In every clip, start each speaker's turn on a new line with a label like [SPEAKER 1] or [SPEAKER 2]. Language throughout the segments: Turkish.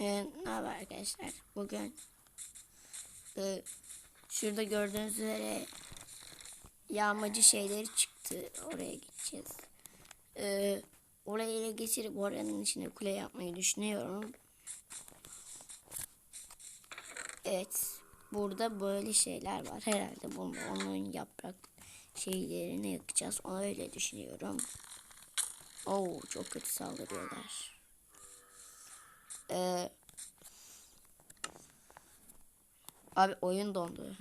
[SPEAKER 1] Ee, ne haber arkadaşlar? Bugün e, şurada gördüğünüz üzere yağmacı şeyleri çıktı. Oraya gideceğiz. Ee, orayı ele geçirip oranın içine kule yapmayı düşünüyorum. Evet. Burada böyle şeyler var. Herhalde bunu, onun yaprak şeylerini yakacağız. Onu öyle düşünüyorum. Oo çok kötü saldırıyorlar. Ee, abi oyun dondu.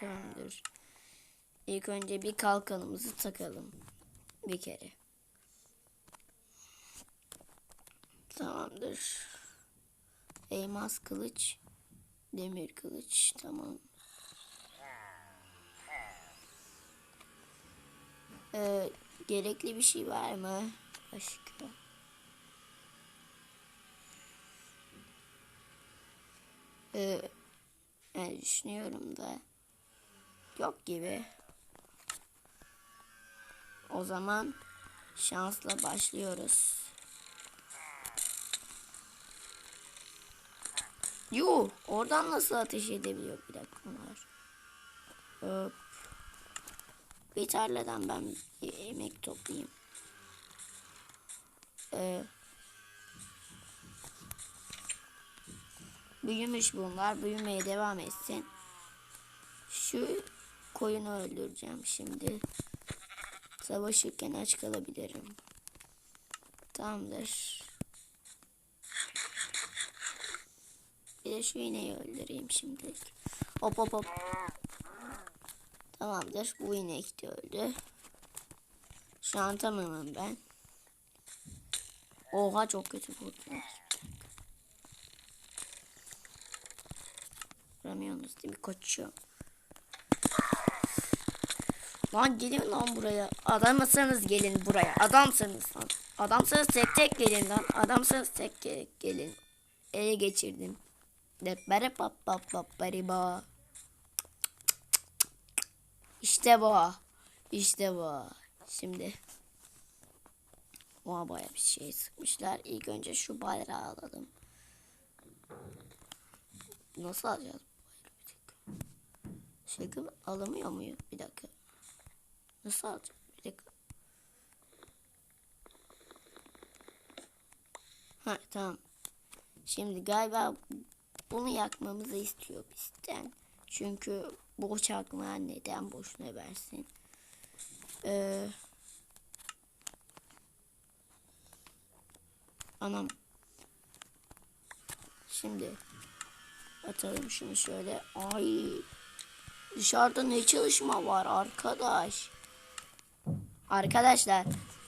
[SPEAKER 1] Tamamdır. İlk önce bir kalkanımızı takalım. Bir kere. Tamamdır. Elmas kılıç. Demir kılıç. Tamam. Ee, gerekli bir şey var mı? Başka. Ee, düşünüyorum da yok gibi. O zaman şansla başlıyoruz. Yuh, oradan nasıl ateş edebiliyor bir dakika onlar. Hop. Bir tarladan ben bir emek toplayayım. Ee, büyümüş bunlar. Büyümeye devam etsin. Şu koyunu öldüreceğim şimdi. Savaşırken aç kalabilirim. Tamamdır. Bir de şu ineği öldüreyim şimdilik. Hop hop hop. Tamamdır. Bu inek de öldü. Şu an tamamım ben. Oha çok kötü vurdular. Vuramıyorsunuz değil mi koçum? Lan gelin lan buraya. Adamsanız gelin buraya. Adamsanız lan. Adamsanız tek tek gelin lan. Adamsanız tek tek gelin. Ele geçirdim. Depere pap pap pap bariba. İşte bu. İşte bu. Şimdi. Oha baya bir şey sıkmışlar. İlk önce şu bayrağı alalım. Nasıl alacağız bu bayrağı? Bir dakika. Şaka mı? Alamıyor muyum? Bir dakika. Nasıl alacağım? Bir dakika. Ha tamam. Şimdi galiba bunu yakmamızı istiyor bizden. Çünkü boş yakma neden boşuna versin. Ee, anam. Şimdi atalım şunu şöyle. Ay dışarıda ne çalışma var arkadaş. Arkadaşlar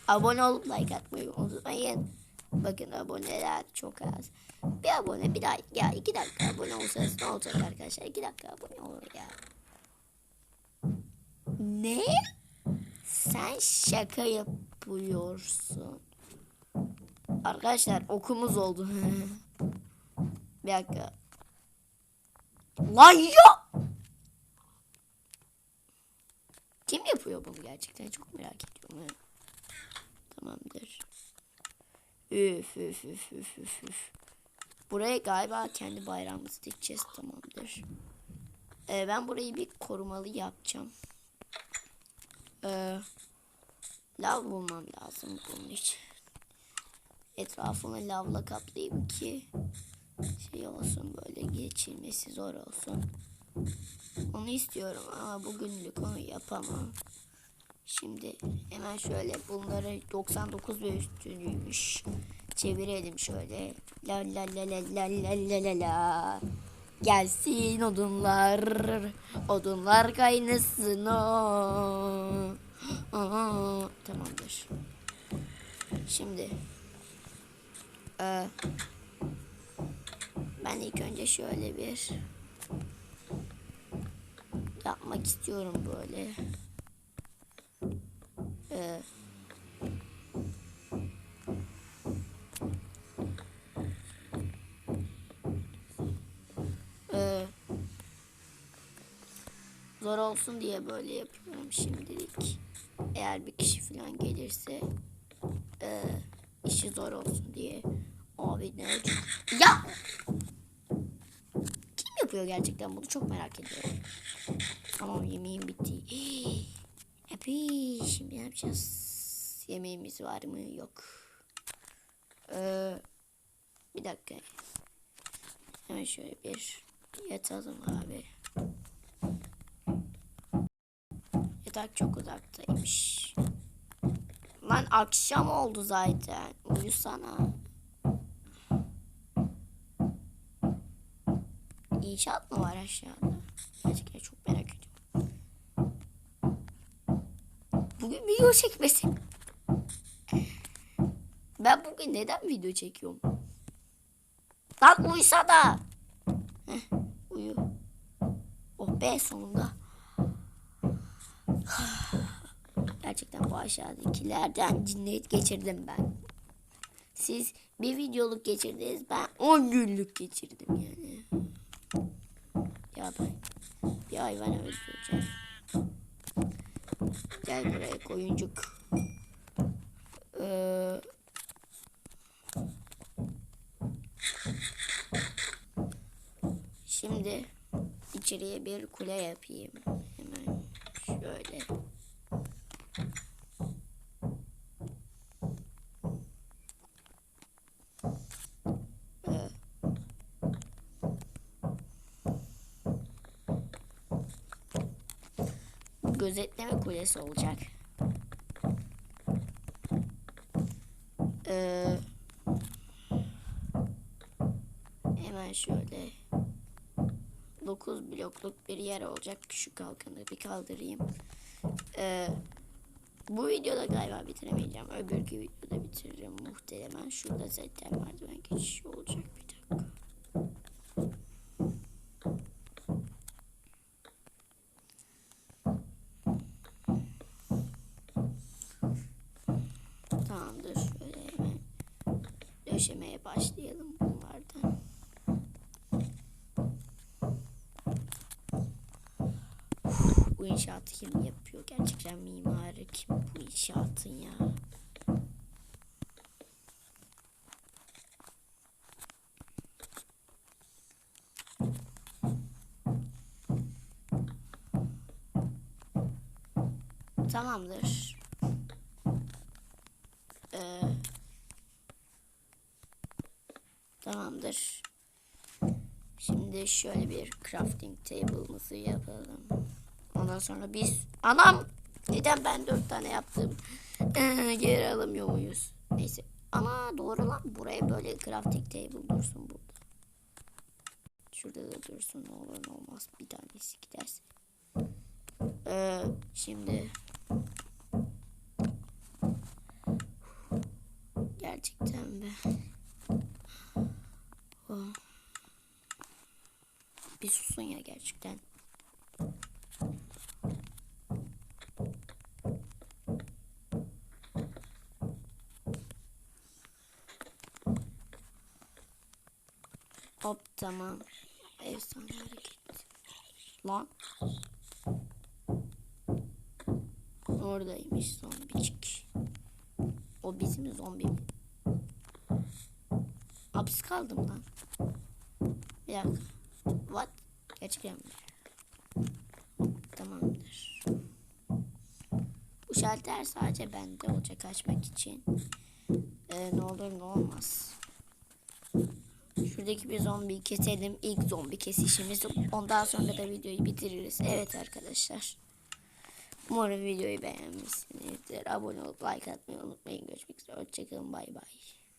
[SPEAKER 1] abone olup like atmayı unutmayın. Bakın aboneler çok az. Bir abone bir like ya iki dakika abone olsanız ne olacak arkadaşlar? İki dakika abone olun ya. Ne? Sen şaka yapıyorsun. Arkadaşlar okumuz oldu. bir dakika. Lan ya! Kim yapıyor bunu gerçekten çok merak ediyorum. ha. Tamamdır. Üf üf üf üf üf üf. Buraya galiba kendi bayrağımızı dikeceğiz tamamdır. Ee, ben burayı bir korumalı yapacağım. Ee, lav bulmam lazım bunun için. Etrafını lavla kaplayayım ki şey olsun böyle geçilmesi zor olsun. Onu istiyorum ama bugünlük onu yapamam. Şimdi hemen şöyle bunları 99 ve üstünüymüş. Çevirelim şöyle. La la la la la la la la la. Gelsin odunlar. Odunlar kaynasın o. Aa, tamamdır. Şimdi e, ben ilk önce şöyle bir yapmak istiyorum böyle. Ee, ee, zor olsun diye böyle yapıyorum şimdilik. Eğer bir kişi falan gelirse ee, işi zor olsun diye Abi ne? Ya! Yapıyor gerçekten bunu çok merak ediyorum. Tamam yemeğim bitti. Epi şimdi ne yapacağız? Yemeğimiz var mı? Yok. Ee, bir dakika. Hemen şöyle bir yatalım abi. Yatak çok uzaktaymış. Lan akşam oldu zaten. Uyusana. İnşaat mı var aşağıda? Gerçekten çok merak ediyorum. Bugün video çekmesin. Ben bugün neden video çekiyorum? Lan uyusana. Heh, uyu. Oh be sonunda. Gerçekten bu aşağıdakilerden cinnet geçirdim ben. Siz bir videoluk geçirdiniz ben 10 günlük geçirdim yani. Ya ben bir hayvan öldüreceğim. Gel buraya koyuncuk. Ee, şimdi içeriye bir kule yapayım. Hemen şöyle. Gözetleme kulesi olacak. Ee, hemen şöyle 9 blokluk bir yer olacak. Şu kalkanı bir kaldırayım. Ee, bu videoda galiba bitiremeyeceğim. Öbürkü videoda bitiririm muhtemelen. Şurada zaten merdiven geçişi olacak. Bir dakika. Döşemeye başlayalım bunlardan. Bu inşaatı kim yapıyor? Gerçekten mimarı kim bu inşaatın ya? Tamamdır. Tamamdır. Şimdi şöyle bir crafting table'ımızı yapalım. Ondan sonra biz... Anam! Neden ben dört tane yaptım? Geri alamıyor muyuz? Neyse. Ama doğru lan. Buraya böyle crafting table dursun burada. Şurada da dursun. Ne olur ne olmaz. Bir tanesi giderse. Ee, şimdi... Gerçekten be. Oh. Bir susun ya gerçekten. Hop tamam. Efsane hareket. Lan. Oradaymış zombicik. O bizim zombi mi? Hapis kaldım lan. Bir dakika. What? Gerçekten? Tamamdır. Bu şalter sadece bende olacak açmak için. Ee, ne olur ne olmaz. Şuradaki bir zombiyi keselim. İlk zombi kesişimiz. Ondan sonra da videoyu bitiririz. Evet arkadaşlar. Umarım videoyu beğenmişsinizdir. Abone olup like atmayı unutmayın. Görüşmek üzere. Hoşçakalın. Bay bay.